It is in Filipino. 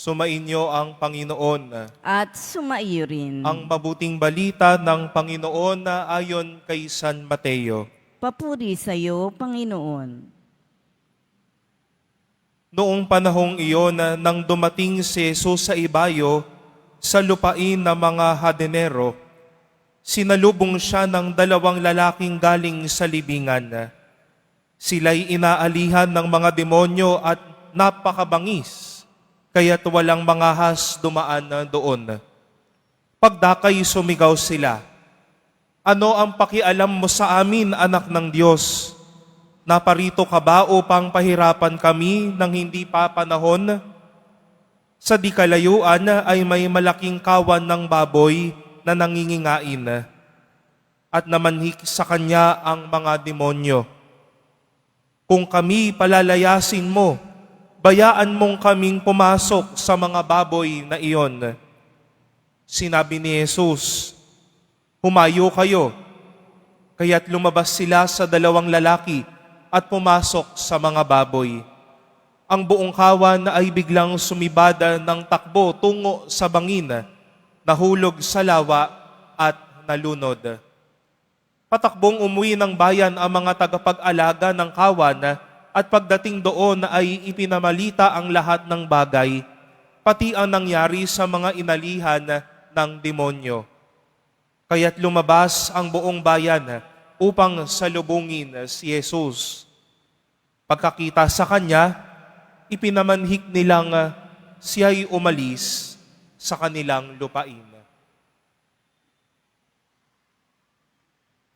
Sumainyo ang Panginoon. at sumaiyo rin. Ang mabuting balita ng Panginoon na ayon kay San Mateo. Papuri sa iyo, Panginoon. Noong panahong iyon na nang dumating si Jesus sa ibayo sa lupain ng mga hadenero, sinalubong siya ng dalawang lalaking galing sa libingan. Sila'y inaalihan ng mga demonyo at napakabangis, kaya't walang mga has dumaan na doon. Pagdakay sumigaw sila, Ano ang pakialam mo sa amin, anak ng Diyos? Naparito ka ba upang pahirapan kami ng hindi pa panahon? Sa di kalayuan ay may malaking kawan ng baboy na nangingingain at namanhik sa kanya ang mga demonyo. Kung kami palalayasin mo, bayaan mong kaming pumasok sa mga baboy na iyon. Sinabi ni Jesus, Humayo kayo. Kaya't lumabas sila sa dalawang lalaki at pumasok sa mga baboy. Ang buong kawan ay biglang sumibada ng takbo tungo sa bangin, nahulog sa lawa at nalunod. Patakbong umuwi ng bayan ang mga tagapag-alaga ng kawan at pagdating doon ay ipinamalita ang lahat ng bagay, pati ang nangyari sa mga inalihan ng demonyo. Kaya't lumabas ang buong bayan upang salubungin si Jesus. Pagkakita sa kanya, ipinamanhik nilang siya'y umalis sa kanilang lupain.